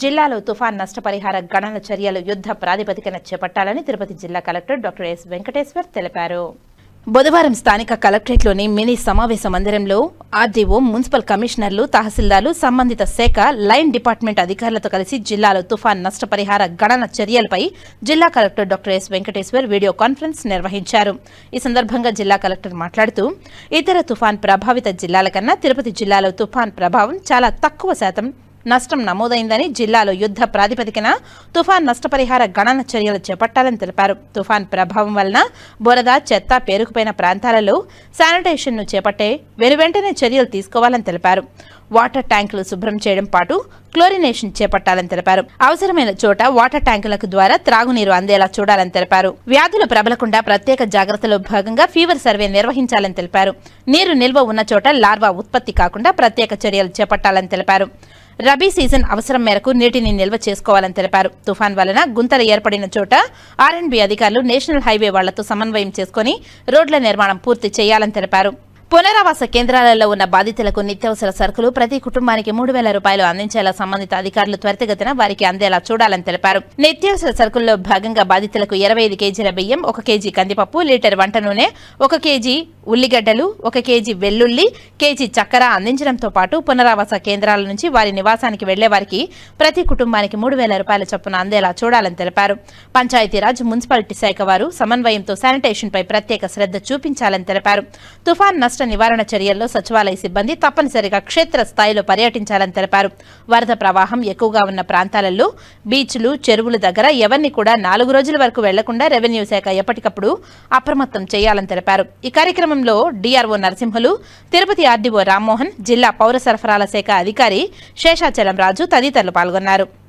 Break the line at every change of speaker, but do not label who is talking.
జిల్లాలో తుఫాన్ నష్టపరిహార గణన చర్యలు యుద్ధ ప్రాతిపదికన చేపట్టాలని తిరుపతి జిల్లా కలెక్టర్ డాక్టర్ ఎస్ వెంకటేశ్వర్ తెలిపారు. బుధవారం స్థానిక కలెక్టరేట్లోని మినీ సమావేశ మందిరంలో ఆర్డీఓ మున్సిపల్ కమిషనర్లు తహసీల్దార్లు సంబంధిత శాఖ లైన్ డిపార్ట్మెంట్ అధికారులతో కలిసి జిల్లాలో తుఫాన్ నష్టపరిహార గణన చర్యలపై జిల్లా collector doctor S Venkateshwar video conference నిర్వహించారు. ఈ సందర్భంగా జిల్లా కలెక్టర్ మాట్లాడుతూ ఇతర తుఫాన్ ప్రభావిత జిల్లాల కన్నా తిరుపతి జిల్లాలో తుఫాన్ ప్రభావం చాలా తక్కువ శాతం నష్టం నమోదైందని జిల్లాలో యుద్ధ ప్రాతిపదికన తుఫాన్ నష్టపరిహార గణన చర్యలు చేపట్టాలని తెలిపారు. తుఫాన్ ప్రభావం వలన బురద చెత్త పేరుకుపోయిన ప్రాంతాలలో శానిటేషన్ను చేపట్టే వెనువెంటనే చర్యలు తీసుకోవాలని తెలిపారు. వాటర్ ట్యాంకులు శుభ్రం చేయడం పాటు క్లోరినేషన్ చేపట్టాలని తెలిపారు. అవసరమైన చోట వాటర్ ట్యాంకులకు ద్వారా త్రాగునీరు అందేలా చూడాలని తెలిపారు. వ్యాధులు ప్రబలకుండా ప్రత్యేక జాగ్రత్తలో భాగంగా ఫీవర్ సర్వే నిర్వహించాలని తెలిపారు. నీరు నిల్వ ఉన్న చోట లార్వా ఉత్పత్తి కాకుండా ప్రత్యేక చర్యలు చేపట్టాలని తెలిపారు. రబీ సీజన్ అవసరం మేరకు నీటిని నిల్వ చేసుకోవాలని తెలిపారు. తుఫాన్ వలన గుంతలు ఏర్పడిన చోట ఆర్ఎండ్బి అధికారులు నేషనల్ హైవే వాళ్ళతో సమన్వయం చేసుకుని రోడ్ల నిర్మాణం పూర్తి చేయాలని తెలిపారు. పునరావాస కేంద్రాలలో ఉన్న బాధితులకు నిత్యావసర సరుకులు ప్రతి కుటుంబానికి మూడు వేల రూపాయలు అందించేలా సంబంధిత అధికారులు త్వరితగతిన వారికి అందేలా చూడాలని తెలిపారు. నిత్యావసర సరుకుల్లో భాగంగా బాధితులకు ఇరవై ఐదు కేజీల బియ్యం ఒక కేజీ కందిపప్పు లీటర్ వంట నూనె ఒక కేజీ ఉల్లిగడ్డలు ఒక కేజీ వెల్లుల్లి కేజీ చక్కెర అందించడంతో పాటు పునరావాస కేంద్రాల నుంచి వారి నివాసానికి వెళ్ళే వారికి ప్రతి కుటుంబానికి మూడు వేల రూపాయల చొప్పున అందేలా చూడాలని తెలిపారు. పంచాయతీరాజ్ మున్సిపాలిటీ శాఖ వారు సమన్వయంతో శానిటేషన్పై ప్రత్యేక శ్రద్ధ చూపించాలని తెలిపారు. తుఫాన్ నష్ట నివారణ చర్యల్లో సచివాలయ సిబ్బంది తప్పనిసరిగా క్షేత్ర స్థాయిలో పర్యటించాలని తెలిపారు. వరద ప్రవాహం ఎక్కువగా ఉన్న ప్రాంతాలలో బీచ్లు చెరువుల దగ్గర ఎవరిని కూడా నాలుగు రోజుల వరకు వెళ్ళకుండా రెవెన్యూ శాఖ ఎప్పటికప్పుడు అప్రమత్తం చేయాలని తెలిపారు. ఈ కార్యక్రమంలో డిఆర్ఓ నరసింహులు తిరుపతి ఆర్డీఓ రామ్మోహన్ జిల్లా పౌర సరఫరాల శాఖ అధికారి శేషాచలం రాజు తదితరులు పాల్గొన్నారు.